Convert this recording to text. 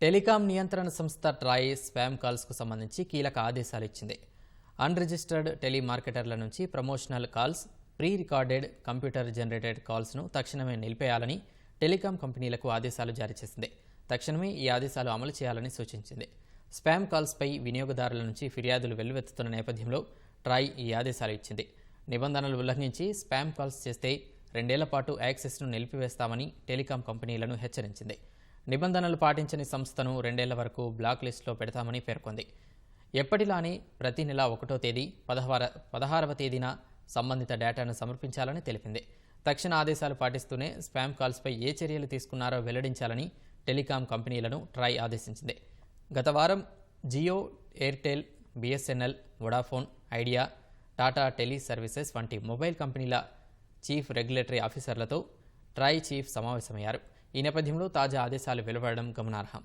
Telecom నియంత్రణ సంస్థ Troy spam కాల్స్కు సంబంధించి కీలక ఆదేశాలు ఇచ్చింది. అన్రిజిస్టర్డ్ టెలిమార్కెటర్ల నుంచి promotional calls pre recorded computer generated కాల్స్ను తక్షణమే నిలిపేయాలని టెలికాం కంపెనీలకు ఆదేశాలు జారీ చేసింది. తక్షణమే ఈ ఆదేశాలు అమలు చేయాలని సూచించింది. స్పామ్ కాల్స్పై వినియోగదారుల నుంచి ఫిర్యాదులు వెల్లువెత్తుతున్న నేపథ్యంలో ట్రాయ్ ఈ ఆదేశాలు ఇచ్చింది. నిబంధనలు ఉల్లంఘించి స్పామ్ కాల్స్ చేస్తే రెండేళ్ళ పాటు యాక్సెస్ను నిలిపివేస్తామని టెలికాం కంపెనీలను హెచ్చరించింది. నిబంధనలు పాటించని సంస్థను రెండేళ్ళ వరకు బ్లాక్ లిస్టులో పెడతామని పేర్కొంది. ఎప్పటిలానే ప్రతి నెల ఒకటో తేదీ పదహార పదహారవ తేదీన సంబంధిత డేటాను సమర్పించాలని తెలిపింది. తక్షణ ఆదేశాలు పాటిస్తూనే స్పామ్ కాల్స్పై ఏ చర్యలు తీసుకున్నారో వెల్లడించాలని టెలికాం కంపెనీలను ట్రాయ్ ఆదేశించింది. గత వారం Jio Airtel BSNL Vodafone Idea Tata tele services వంటి మొబైల్ కంపెనీల చీఫ్ రెగ్యులేటరీ ఆఫీసర్లతో ట్రాయ్ చీఫ్ సమావేశమయ్యారు. ఈ నేపథ్యంలో తాజా ఆదేశాలు వెలువడడం గమనార్హం.